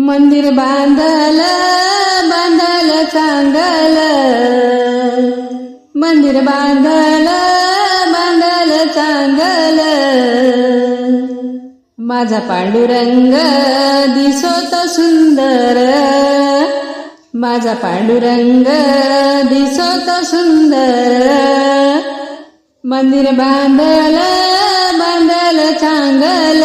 मंदिर बांधल बांधल चांगल. मंदिर बांधल बांधल चांगल. माझा पांडुरंग दिसोत सुंदर. माझा पांडुरंग दिसोत सुंदर. मंदिर बांधल बांधल चांगल.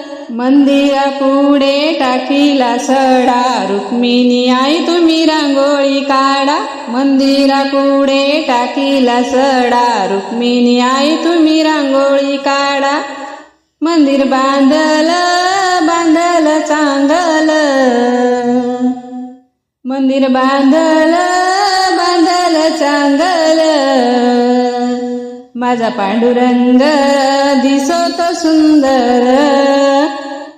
मंदिरा पुढे टाकीला सडा. रुक्मिणी आई तुम्ही रांगोळी काढा. मंदिरा पुढे टाकीला सडा. रुक्मिणी आई तुम्ही रांगोळी काढा. मंदिर बांधल बांधल चांगल. मंदिर बांधल बांधल चांगल. माझा पांडुरंग दिसत सुंदर.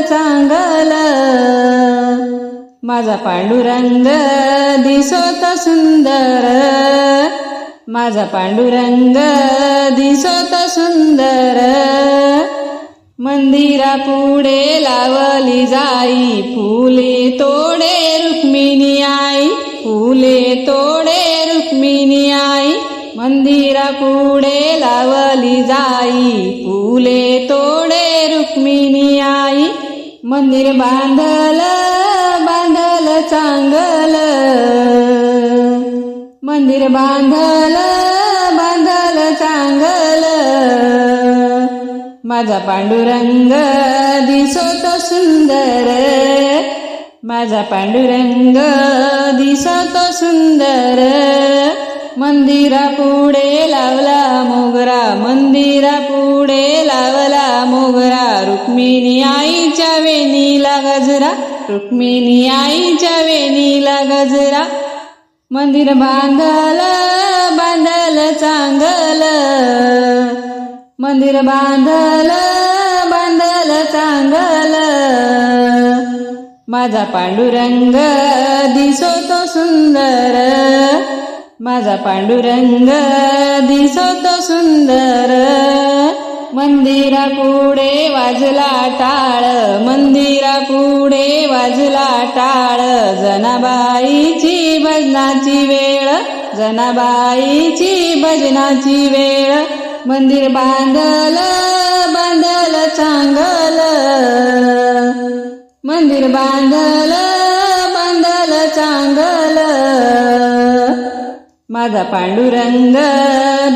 चांगल. माझा पांडुरंग दिसत सुंदर. माझा पांडुरंग दिसत सुंदर. मंदिरा पुढे लावली जाई फुले तोडे रुक्मिणी आई फुले तोडे रुक्मिणी आई. मंदिरा पुढे लावली जाई फुले तोडे रुक्मिणी आई. मंदिर बांधल बांधल चांगल. मंदिर बांधल बांधल चांगल. माझा पांडुरंग दिसत सुंदर. माझा पांडुरंग दिसत सुंदर. मंदिरा पुढे लावला मोगरा मंदिरा पुढे लावला मोगरा रुक्मिणी आईच्या वेणीला गजरा रुक्मिणी आईच्या वेणीला गजरा. मंदिर बांधल बांधल चांगल. मंदिर बांधल बांधल चांगल. माझा पांडुरंग दिसतो सुंदर. माझा पांडुरंग दिसतो तो मंदिरा पुढे वाजला टाळ मंदिरा पुढे वाजला टाळ. जनाबाईची भजनाची वेळ जनाबाईची भजनाची वेळ. मंदिर बांधल बांधल चांगल. मंदिर बांधल बांधल चांगल. माझा पांडुरंग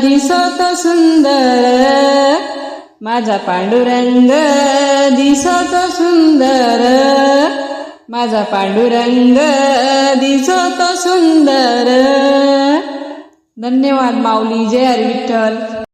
दिसत सुंदर. माझा पांडुरंग दिसत सुंदर. माझा पांडुरंग दिसत सुंदर. धन्यवाद माऊली जय हरी विठ्ठल.